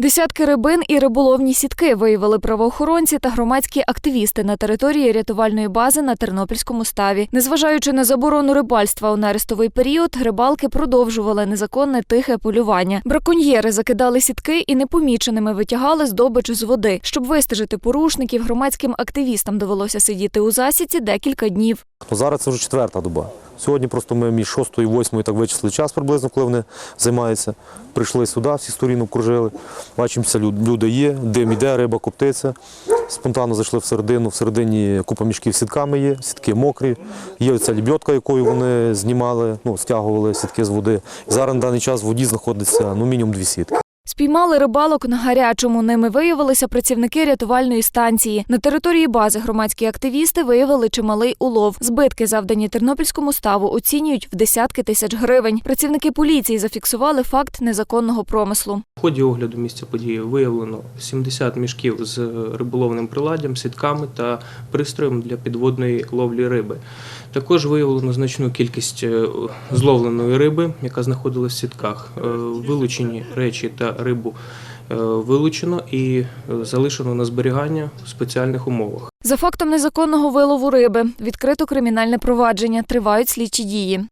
Десятки рибин і риболовні сітки виявили правоохоронці та громадські активісти на території рятувальної бази на Тернопільському ставі. Незважаючи на заборону рибальства у нерестовий період, рибалки продовжували незаконне тихе полювання. Браконьєри закидали сітки і непоміченими витягали здобич з води. Щоб вистежити порушників, громадським активістам довелося сидіти у засіці декілька днів. Ну, зараз це вже четверта доба. Сьогодні просто ми між 6 і 8 так вичислили час приблизно, коли вони займаються. Прийшли сюди, всі сторін окружили. Бачимося, люди є, дим іде, риба коптиться. Спонтанно зайшли всередину. Всередині купа мішків з сітками є, сітки мокрі. Є оця лібьотка, якою вони знімали, ну, стягували сітки з води. Зараз на даний час в воді знаходиться ну, мінімум дві сітки. Спіймали рибалок на гарячому. Ними виявилися працівники рятувальної станції. На території бази громадські активісти виявили чималий улов. Збитки, завдані тернопільському ставу, оцінюють в десятки тисяч гривень. Працівники поліції зафіксували факт незаконного промислу. В ході огляду місця події виявлено 70 мішків з риболовним приладдям, сітками та пристроєм для підводної ловлі риби. Також виявлено значну кількість е, зловленої риби, яка знаходилась в сітках. Е, Вилучені речі та рибу е, вилучено і залишено на зберігання в спеціальних умовах. За фактом незаконного вилову риби відкрито кримінальне провадження. Тривають слідчі дії.